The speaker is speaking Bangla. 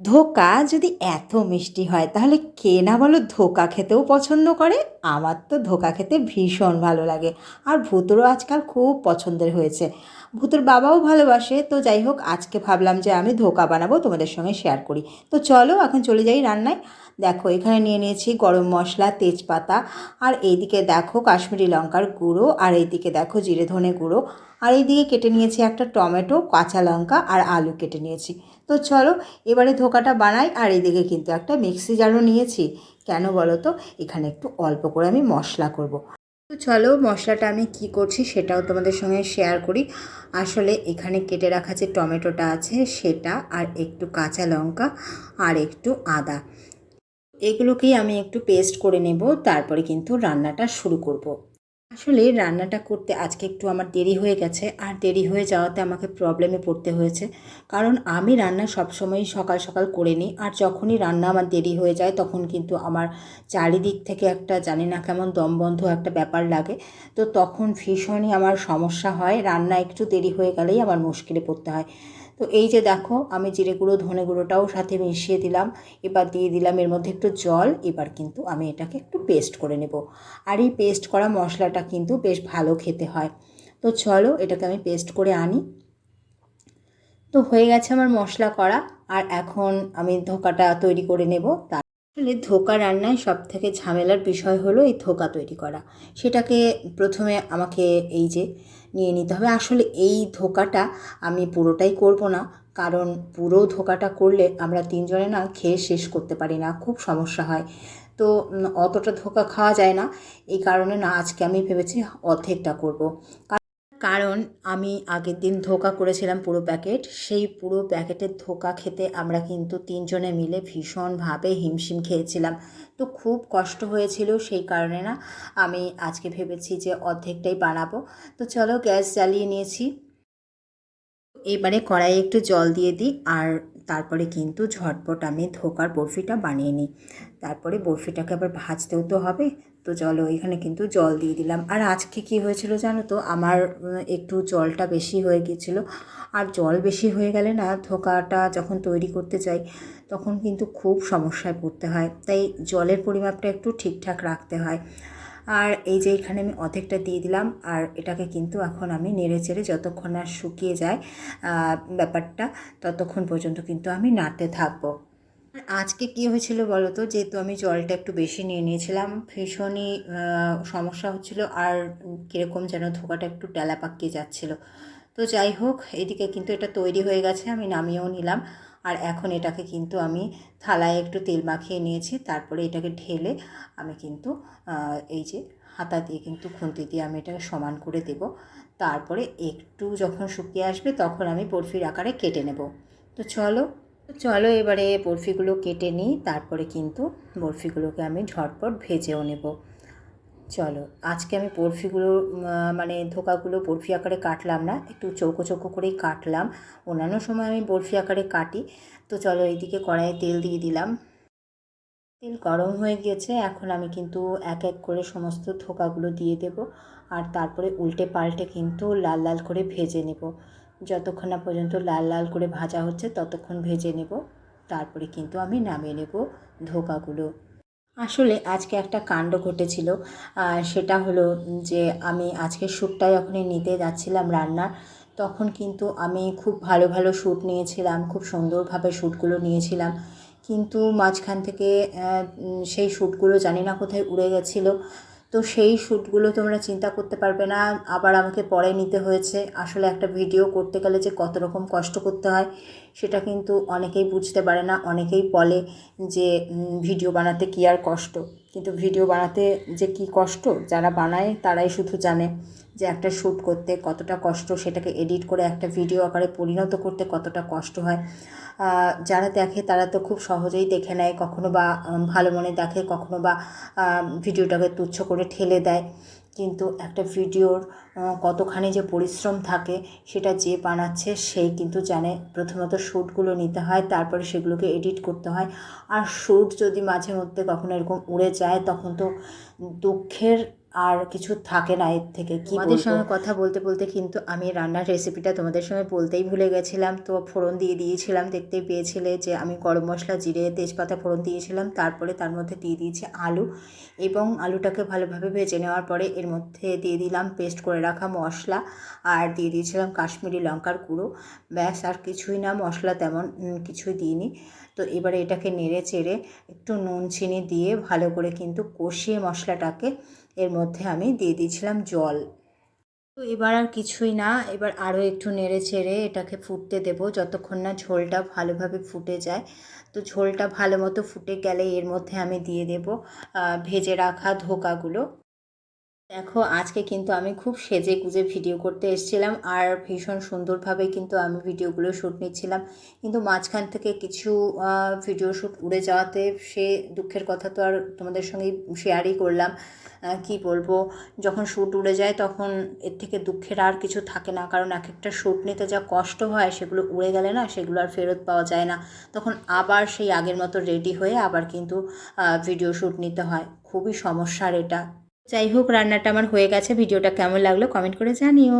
ধোকা যদি এত মিষ্টি হয়, তাহলে কে না বলো ধোকা খেতেও পছন্দ করে। আমার তো ধোকা খেতে ভীষণ ভালো লাগে। আর ভূতরও আজকাল খুব পছন্দের হয়েছে। ভূতর বাবাও ভালোবাসে। তো যাই হোক, আজকে ভাবলাম যে আমি ধোকা বানাবো, তোমাদের সঙ্গে শেয়ার করি। তো চলো, এখন চলে যাই রান্নায়। দেখো, এখানে নিয়ে নিয়েছি গরম মশলা, তেজপাতা, আর এইদিকে দেখো কাশ্মীরি লঙ্কার গুঁড়ো, আর এইদিকে দেখো জিরে ধনে গুঁড়ো। আর এইদিকে কেটে নিয়েছি একটা টমেটো, কাঁচা লঙ্কা, আর আলু কেটে নিয়েছি। তো চলো, এবারে ধোকাটা বানাই, আর এইদিকে কিন্তু একটা মিক্সি জারও নিয়েছি। কেন বলো তো, এখানে একটু অল্প করে আমি মশলা করব। তো চলো মশলাটা আমি কি করছি সেটাও তোমাদের সঙ্গে শেয়ার করি আসলে এখানে কেটে রাখা যে টমেটোটা আছে সেটা আর একটু কাঁচা লঙ্কা আর একটু আদা এগুলোকেই আমি একটু পেস্ট করে নেব, তারপরে কিন্তু রান্নাটা শুরু করব। আসলে রান্নাটা করতে আজকে একটু আমার দেরি হয়ে গেছে, আর দেরি হয়ে যাওয়াতে আমাকে প্রবলেমে পড়তে হয়েছে। কারণ আমি রান্না সবসময়ই সকাল সকাল করে নিই, আর যখনই রান্না আমার দেরি হয়ে যায় তখন কিন্তু আমার চারিদিক থেকে একটা জানি না কেমন দমবন্ধ একটা ব্যাপার লাগে। তো তখন ভীষণই আমার সমস্যা হয়, রান্না একটু দেরি হয়ে গেলেই আমার মুশকিলে পড়তে হয়। তো এই যে দেখো, আমি জিরে গুঁড়ো, ধনে গুঁড়োটাও সাথে মিশিয়ে দিলাম। এবার দিয়ে দিলাম এর মধ্যে একটু জল। এবার কিন্তু আমি এটাকে একটু পেস্ট করে নেব। আর এই পেস্ট করা মশলাটা কিন্তু বেশ ভালো খেতে হয়। তো চলো এটাকে আমি পেস্ট করে আনি। তো হয়ে গেছে আমার মশলা করা। আর এখন আমি ধোকাটা তৈরি করে নেব। তার আসলে ধোকা রান্নায় সব থেকে ঝামেলার বিষয় হলো এই ধোকা তৈরি করা। সেটাকে প্রথমে আমাকে এই যে নিয়ে নিতে হবে। আসলে এই ধোকাটা আমি পুরোটাই করব না। কারণ পুরো ধোকাটা করলে আমরা তিনজনে না খেয়ে শেষ করতে পারি না, খুব সমস্যা হয়। তো অতটা ধোকা খাওয়া যায় না। এই কারণে না, আজকে আমি ভেবেছি অর্ধেকটা করব। কারণ আমি আগের দিন ধোকা করেছিলাম পুরো প্যাকেট। সেই পুরো প্যাকেটের ধোকা খেতে আমরা কিন্তু তিনজনে মিলে ভীষণভাবে হিমশিম খেয়েছিলাম। তো খুব কষ্ট হয়েছিল সেই কারণে না আমি আজকে ভেবেছি যে অর্ধেকটাই বানাবো। তো চলো গ্যাস জ্বালিয়ে নিয়েছি। এবারে কড়াইয়ে একটু জল দিয়ে দিই আর তারপরে কিন্তু ঝটপট আমি ধোকার বরফিটা বানিয়ে নিই। তারপরে বরফিটাকে আবার ভাজতেও তো হবে। তো চলো এখানে কিন্তু জল দিয়ে দিলাম। আর আজকে কি হয়েছিল জানো তো? আমার একটু জলটা বেশি হয়ে গিয়েছিল। আর জল বেশি হয়ে গেলে না ধোকাটা যখন তৈরি করতে যাই, তখন কিন্তু খুব সমস্যায় পড়তে হয়। তাই জলের পরিমাপটা একটু ঠিকঠাক রাখতে হয়। আর এই যে এখানে আমি অর্ধেকটা দিয়ে দিলাম, আর এটাকে কিন্তু এখন আমি নেড়ে চেড়ে যতক্ষণ আর শুকিয়ে যায় ব্যাপারটা, ততক্ষণ পর্যন্ত কিন্তু আমি নাড়তে থাকব। আজকে কী হয়েছিল বলো তো? যেহেতু আমি জলটা একটু বেশি নিয়ে নিয়েছিলাম, ভীষণই সমস্যা হচ্ছিল, আর কীরকম যেন ধোকাটা একটু ডালা পাকিয়ে যাচ্ছিল। তো যাই হোক, এদিকে কিন্তু এটা তৈরি হয়ে গেছে, আমি নামিয়েও নিলাম। আর এখন এটাকে কিন্তু আমি থালায় একটু তেল মাখিয়ে নিয়েছি, তারপরে এটাকে ঢেলে আমি কিন্তু এই যে হাতা দিয়ে কিন্তু খুন্তি দিয়ে আমি এটাকে সমান করে দেব। তারপরে একটু যখন শুকিয়ে আসবে তখন আমি বরফির আকারে কেটে নেব। তো চলো চলো এবারে বরফিগুলো কেটে নিই, তারপরে কিন্তু বরফিগুলোকে আমি ঝটপট ভেজেও নেব। চলো, আজকে আমি বরফিগুলো মানে ধোকাগুলো বরফি আকারে কাটলাম না, একটু চৌকো চৌকো করেই কাটলাম। অন্যান্য সময় আমি বরফি আকারে কাটি। তো চলো এইদিকে কড়াইয়ে তেল দিয়ে দিলাম। তেল গরম হয়ে গিয়েছে, এখন আমি কিন্তু এক এক করে সমস্ত ধোকাগুলো দিয়ে দেব আর তারপরে উল্টে পাল্টে কিন্তু লাল লাল করে ভেজে নেব। যতক্ষণ না পর্যন্ত লাল লাল করে ভাজা হচ্ছে, ততক্ষণ ভেজে নেব। তারপরে কিন্তু আমি নামিয়ে নেব ধোকাগুলো। আসলে আজকে একটা কাণ্ড ঘটেছিল সেটা হলো যে আমি আজকে শ্যুটটা যখনই নিতে যাচ্ছিলাম রান্নার। তখন কিন্তু আমি খুব ভালো ভালো স্যুট নিয়েছিলাম, খুব সুন্দরভাবে স্যুটগুলো নিয়েছিলাম। কিন্তু মাঝখান থেকে সেই স্যুটগুলো জানি না কোথায় উড়ে গেছিল। তো সেই শ্যুটগুলো তোমরা চিন্তা করতে পারবে না। আবার আমাকে পরে নিতে হয়েছে। আসলে একটা ভিডিও করতে গেলে যে কত রকম কষ্ট করতে হয়, সেটা কিন্তু অনেকেই বুঝতে পারে না। অনেকেই বলে যে ভিডিও বানাতে কী আর কষ্ট? কিন্তু ভিডিও বানাতে যে কি কষ্ট? যারা বানায় তারাই শুধু জানে। যে একটা শ্যুট করতে কতটা কষ্ট, সেটাকে এডিট করে একটা ভিডিও আকারে পরিণত করতে কতটা কষ্ট হয় যারা দেখে তারা তো খুব সহজেই দেখে নেয়, কখনো বা ভালো মনে দেখে, কখনো বা ভিডিওটাকে তুচ্ছ করে ঠেলে দেয়। কিন্তু একটা ভিডিওর কতখানি যে পরিশ্রম থাকে, সেটা যে বানাচ্ছে সেই কিন্তু জানে। প্রথমত শ্যুটগুলো নিতে হয়, তারপরে সেগুলোকে এডিট করতে হয়। আর শ্যুট যদি মাঝে মধ্যে কখনো এরকম উড়ে যায়, তখন তো দুঃখের আর কিছু থাকে না এর থেকে কি তোমাদের সঙ্গে কথা বলতে বলতে কিন্তু আমি রান্নার রেসিপিটা তোমাদের সঙ্গে বলতেই ভুলে গেছিলাম। তো ফোড়ন দিয়ে দিয়েছিলাম দেখতেই পেয়েছিলে যে আমি গরম মশলা জিরে তেজপাতা ফোড়ন দিয়েছিলাম। তারপরে তার মধ্যে দিয়ে দিয়েছি আলু এবং আলুটাকে ভালোভাবে ভেজে নেওয়ার পরে এর মধ্যে দিয়ে দিলাম পেস্ট করে রাখা মশলা আর দিয়ে দিয়েছিলাম কাশ্মীরি লঙ্কার গুঁড়ো। ব্যাস আর কিছুই না মশলা তেমন কিছুই দিইনি। তো এবারে এটাকে নেড়ে চেড়ে একটু নুন চিনি দিয়ে ভালো করে কিন্তু কষিয়ে মশলাটাকে এর মধ্যে আমি দিয়ে দিয়েছিলাম জল। তো এবার আর কিছুই না, এবার আরও একটু নেড়ে চেড়ে এটাকে ফুটতে দেবো যতক্ষণ না ঝোলটা ভালোভাবে ফুটে যায়। তো ঝোলটা ভালো মতো ফুটে গেলে এর মধ্যে আমি দিয়ে দেব ভেজে রাখা ধোকাগুলো। দেখো, আজকে কিন্তু আমি খুব সেজে গুজে ভিডিও করতে এসেছিলাম আর ভীষণ সুন্দরভাবে কিন্তু আমি ভিডিওগুলো শ্যুট নিচ্ছিলাম। কিন্তু মাঝখান থেকে কিছু ভিডিও শ্যুট উড়ে যাওয়াতে সে দুঃখের কথা তো আর তোমাদের সঙ্গে শেয়ারই করলাম। কি বলব? যখন শ্যুট উড়ে যায় তখন এর থেকে দুঃখের আর কিছু থাকে না। কারণ এক একটা শ্যুট নিতে যা কষ্ট হয়, সেগুলো উড়ে গেলে না সেগুলো আর ফেরত পাওয়া যায় না। তখন আবার সেই আগের মতো রেডি হয়ে আবার কিন্তু ভিডিও শ্যুট নিতে হয়। খুবই সমস্যার এটা। যাই হোক রান্নাটা আমার হয়ে গেছে। ভিডিওটা কেমন লাগল কমেন্ট করে জানিও।